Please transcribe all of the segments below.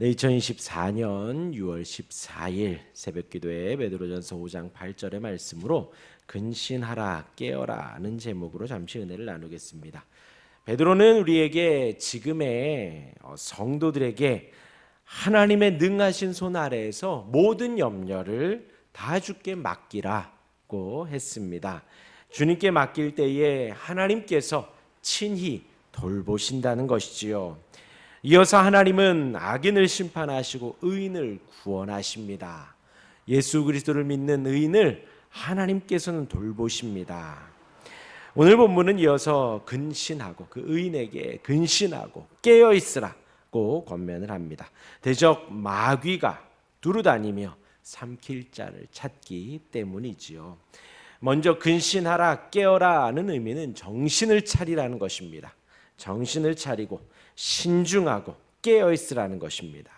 네, 2024년 6월 14일 새벽 기도에 베드로전서 5장 8절의 말씀으로 근신하라 깨어라는 제목으로 잠시 은혜를 나누겠습니다. 베드로는 우리에게 지금의 어, 성도들에게 하나님의 능하신 손 아래에서 모든 염려를 다 주께 맡기라고 했습니다. 주님께 맡길 때에 하나님께서 친히 돌보신다는 것이지요. 이어서 하나님은 악인을 심판하시고 의인을 구원하십니다. 예수 그리스도를 믿는 의인을 하나님께서는 돌보십니다. 오늘 본문은 이어서 근신하고 그 의인에게 근신하고 깨어 있으라고 권면을 합니다. 대적 마귀가 두루다니며 삼킬 자를 찾기 때문이지요. 먼저 근신하라 깨어라는 의미는 정신을 차리라는 것입니다. 정신을 차리고 신중하고 깨어 있으라는 것입니다.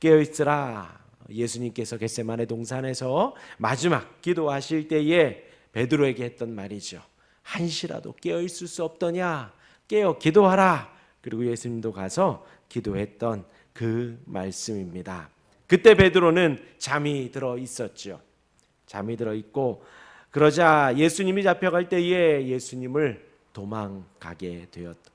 깨어 있으라. 예수님께서 겟세마네 동산에서 마지막 기도하실 때에 베드로에게 했던 말이죠. 한시라도 깨어 있을 수 없더냐? 깨어 기도하라. 그리고 예수님도 가서 기도했던 그 말씀입니다. 그때 베드로는 잠이 들어 있었죠. 잠이 들어 있고 그러자 예수님이 잡혀갈 때에 예수님을 도망가게 되었다.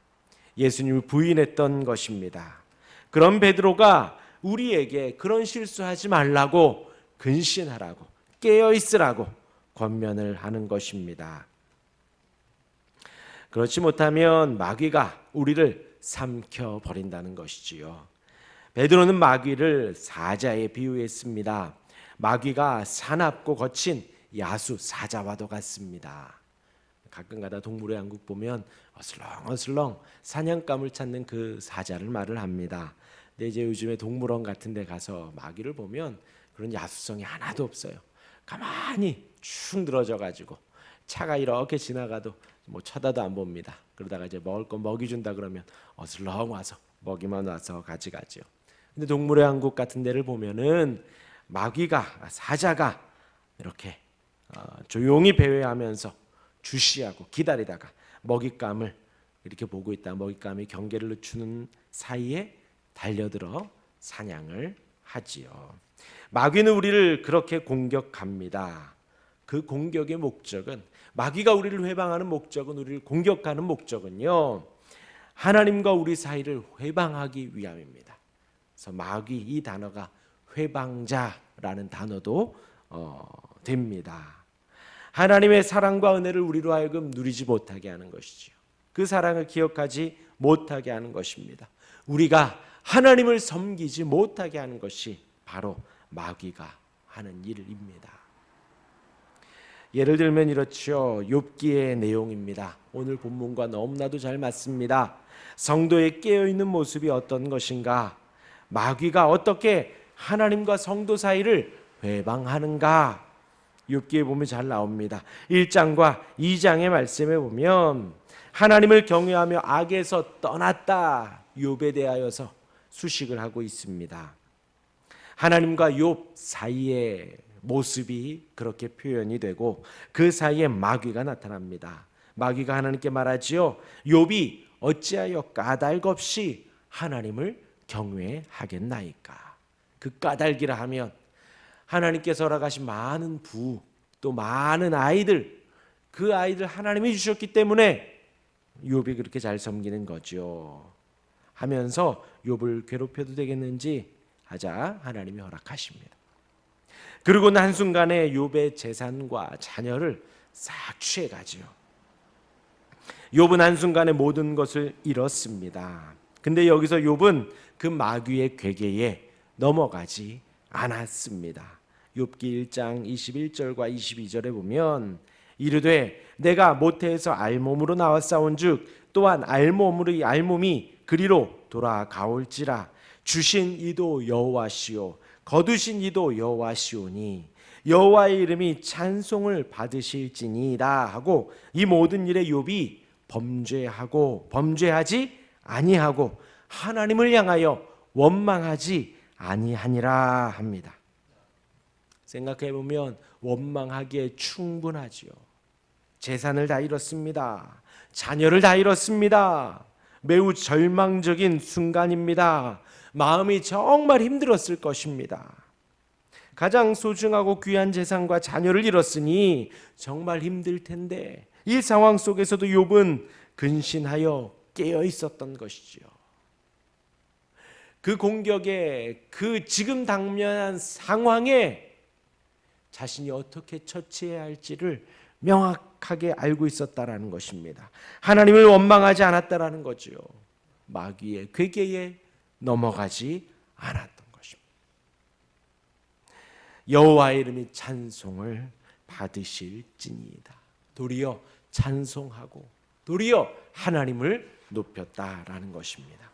예수님을 부인했던 것입니다. 그런 베드로가 우리에게 그런 실수하지 말라고 근신하라고 깨어 있으라고 권면을 하는 것입니다. 그렇지 못하면 마귀가 우리를 삼켜 버린다는 것이지요. 베드로는 마귀를 사자에 비유했습니다. 마귀가 사납고 거친 야수 사자와도 같습니다. 가끔가다 동물의 왕국 보면 어슬렁어슬렁 사냥감을 찾는 그 사자를 말을 합니다. 근데 이제 요즘에 동물원 같은 데 가서 마귀를 보면 그런 야수성이 하나도 없어요. 가만히 축 늘어져 가지고 차가 이렇게 지나가도 뭐 쳐다도 안 봅니다. 그러다가 이제 먹을 거 먹이 준다 그러면 어슬렁 와서 먹이만 와서 가져가죠. 근데 동물의 왕국 같은 데를 보면은 마귀가 사자가 이렇게 어, 조용히 배회하면서 주시하고 기다리다가 먹잇감을 이렇게 보고 있다. 먹잇감이 경계를 늦추는 사이에 달려들어 사냥을 하지요. 마귀는 우리를 그렇게 공격합니다. 그 공격의 목적은 마귀가 우리를 회방하는 목적은 우리를 공격하는 목적은요. 하나님과 우리 사이를 회방하기 위함입니다. 그래서 마귀 이 단어가 회방자라는 단어도 어, 됩니다. 하나님의 사랑과 은혜를 우리로 하여금 누리지 못하게 하는 것이지요. 그 사랑을 기억하지 못하게 하는 것입니다. 우리가 하나님을 섬기지 못하게 하는 것이 바로 마귀가 하는 일입니다. 예를 들면 이렇죠. 욥기의 내용입니다. 오늘 본문과 너무나도 잘 맞습니다. 성도의 깨어 있는 모습이 어떤 것인가? 마귀가 어떻게 하나님과 성도 사이를 회방하는가? 욥기에 보면 잘 나옵니다. 1장과 2장의 말씀에 보면 하나님을 경외하며 악에서 떠났다. 욥에 대하여서 수식을 하고 있습니다. 하나님과 욥 사이의 모습이 그렇게 표현이 되고 그 사이에 마귀가 나타납니다. 마귀가 하나님께 말하지요. 욥이 어찌하여 까닭 없이 하나님을 경외하겠나이까. 그 까닭이라 하면 하나님께서 허락하신 많은 부, 또 많은 아이들, 그 아이들 하나님이 주셨기 때문에 욥이 그렇게 잘 섬기는 거죠. 하면서 욥을 괴롭혀도 되겠는지 하자 하나님이 허락하십니다. 그리고는 한순간에 욥의 재산과 자녀를 싹 취해 가지요. 욥은 한순간에 모든 것을 잃었습니다. 근데 여기서 욥은 그 마귀의 괴계에 넘어가지 않았습니다. 욥기 1장 21절과 22절에 보면 이르되 내가 모태에서 알몸으로 나왔사온즉 또한 알몸으로 알몸이 그리로 돌아가올지라 주신 이도 여호와시오 거두신 이도 여호와시오니 여호와의 이름이 찬송을 받으실지니이다 하고 이 모든 일에 욥이 범죄하고 범죄하지 아니하고 하나님을 향하여 원망하지 아니하니라 합니다. 생각해 보면 원망하기에 충분하지요. 재산을 다 잃었습니다. 자녀를 다 잃었습니다. 매우 절망적인 순간입니다. 마음이 정말 힘들었을 것입니다. 가장 소중하고 귀한 재산과 자녀를 잃었으니 정말 힘들 텐데 이 상황 속에서도 욥은 근신하여 깨어 있었던 것이지요. 그 공격에 그 지금 당면한 상황에 자신이 어떻게 처치해야 할지를 명확하게 알고 있었다라는 것입니다. 하나님을 원망하지 않았다라는 거지요. 마귀의 괴계에 넘어가지 않았던 것입니다. 여호와의 이름이 찬송을 받으실지니이다. 도리어 찬송하고 도리어 하나님을 높였다라는 것입니다.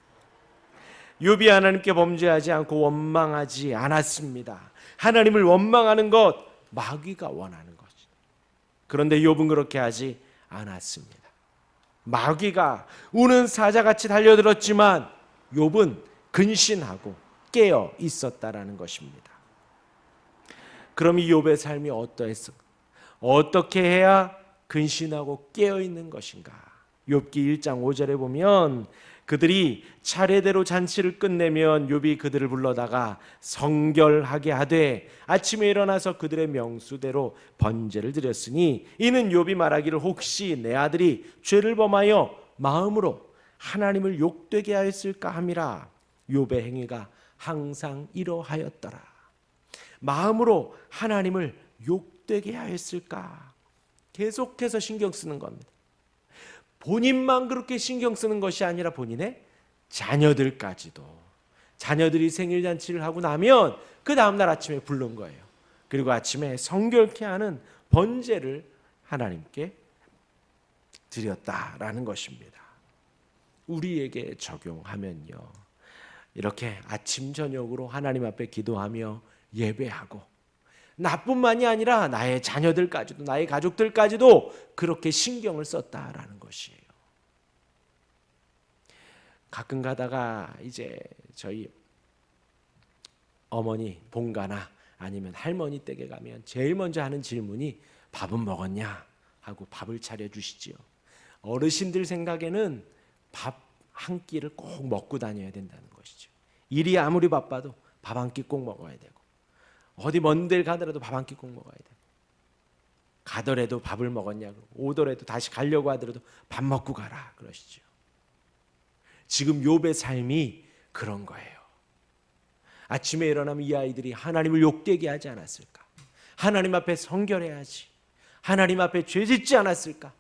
욥이 하나님께 범죄하지 않고 원망하지 않았습니다. 하나님을 원망하는 것 마귀가 원하는 것이. 그런데 욥은 그렇게 하지 않았습니다. 마귀가 우는 사자같이 달려들었지만 욥은 근신하고 깨어 있었다라는 것입니다. 그럼 이 욥의 삶이 어떠했을까? 어떻게 해야 근신하고 깨어 있는 것인가? 욥기 1장 5절에 보면 그들이 차례대로 잔치를 끝내면 욥이 그들을 불러다가 성결하게 하되 아침에 일어나서 그들의 명수대로 번제를 드렸으니 이는 욥이 말하기를 혹시 내 아들이 죄를 범하여 마음으로 하나님을 욕되게 하였을까 함이라. 욥의 행위가 항상 이러하였더라. 마음으로 하나님을 욕되게 하였을까? 계속해서 신경 쓰는 겁니다. 본인만 그렇게 신경 쓰는 것이 아니라 본인의 자녀들까지도 자녀들이 생일 잔치를 하고 나면 그 다음 날 아침에 부른 거예요. 그리고 아침에 성결케 하는 번제를 하나님께 드렸다라는 것입니다. 우리에게 적용하면요. 이렇게 아침 저녁으로 하나님 앞에 기도하며 예배하고 나뿐만이 아니라 나의 자녀들까지도 나의 가족들까지도 그렇게 신경을 썼다라는 것이에요. 가끔 가다가 이제 저희 어머니 본가나 아니면 할머니 댁에 가면 제일 먼저 하는 질문이 밥은 먹었냐 하고 밥을 차려 주시지요. 어르신들 생각에는 밥 한 끼를 꼭 먹고 다녀야 된다는 것이죠. 일이 아무리 바빠도 밥 한 끼 꼭 먹어야 되고 어디 먼 데를 가더라도 밥 한 끼 꼭 먹어야 돼. 가더라도 밥을 먹었냐고 오더라도 다시 가려고 하더라도 밥 먹고 가라 그러시죠. 지금 욥의 삶이 그런 거예요. 아침에 일어나면 이 아이들이 하나님을 욕되게 하지 않았을까? 하나님 앞에 성결해야지. 하나님 앞에 죄짓지 않았을까?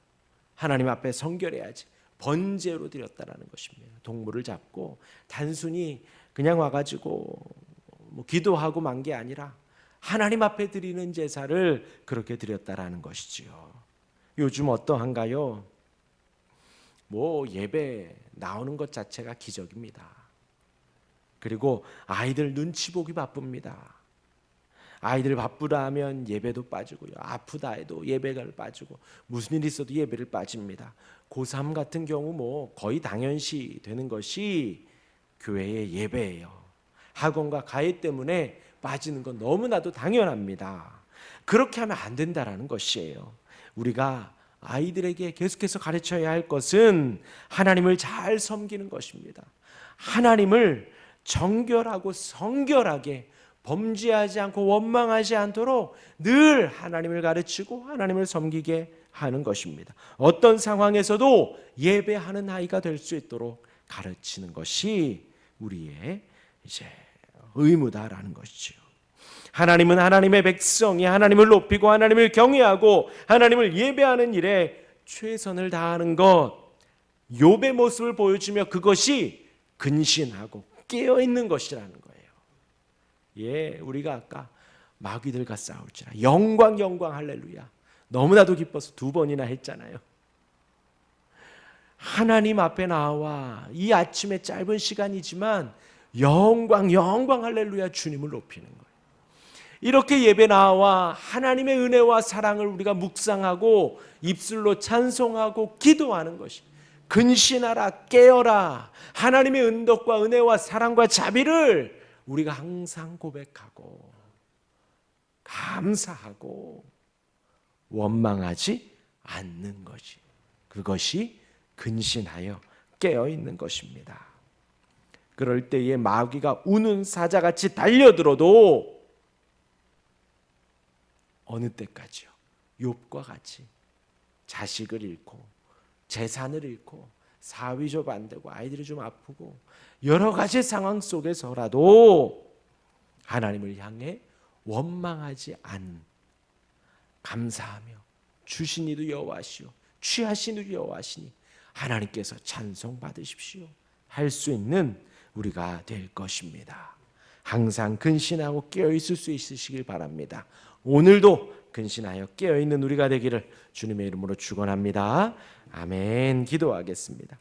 하나님 앞에 성결해야지. 번제로 드렸다라는 것입니다. 동물을 잡고 단순히 그냥 와가지고 뭐 기도하고 만 게 아니라 하나님 앞에 드리는 제사를 그렇게 드렸다라는 것이지요. 요즘 어떠한가요? 뭐 예배 나오는 것 자체가 기적입니다. 그리고 아이들 눈치 보기 바쁩니다. 아이들 바쁘다 하면 예배도 빠지고요. 아프다 해도 예배가 빠지고 무슨 일 있어도 예배를 빠집니다. 고3 같은 경우 뭐 거의 당연시 되는 것이 교회의 예배예요. 학원과 가해 때문에 빠지는 건 너무나도 당연합니다. 그렇게 하면 안 된다라는 것이에요. 우리가 아이들에게 계속해서 가르쳐야 할 것은 하나님을 잘 섬기는 것입니다. 하나님을 정결하고 성결하게 범죄하지 않고 원망하지 않도록 늘 하나님을 가르치고 하나님을 섬기게 하는 것입니다. 어떤 상황에서도 예배하는 아이가 될 수 있도록 가르치는 것이 우리의 이제 의무다라는 것이죠. 하나님은 하나님의 백성이 하나님을 높이고 하나님을 경외하고 하나님을 예배하는 일에 최선을 다하는 것 욥의 모습을 보여주며 그것이 근신하고 깨어 있는 것이라는 거예요. 예, 우리가 아까 마귀들과 싸울지라 영광 영광 할렐루야. 너무나도 기뻐서 두 번이나 했잖아요. 하나님 앞에 나와 이 아침에 짧은 시간이지만 영광 영광 할렐루야 주님을 높이는 거예요. 이렇게 예배 나와 하나님의 은혜와 사랑을 우리가 묵상하고 입술로 찬송하고 기도하는 것이 근신하라 깨어라 하나님의 은덕과 은혜와 사랑과 자비를 우리가 항상 고백하고 감사하고 원망하지 않는 것이 그것이 근신하여 깨어 있는 것입니다. 그럴 때에 마귀가 우는 사자같이 달려들어도 어느 때까지요? 욥과 같이 자식을 잃고 재산을 잃고 사위 좀 안 되고 아이들이 좀 아프고 여러 가지 상황 속에서라도 하나님을 향해 원망하지 않 감사하며 주신 이도 여호와시오 취하신 이도 여호와시니 하나님께서 찬송 받으십시오 할 수 있는 우리가 될 것입니다. 항상 근신하고 깨어 있을 수 있으시길 바랍니다. 오늘도 근신하여 깨어 있는 우리가 되기를 주님의 이름으로 축원합니다. 아멘. 기도하겠습니다.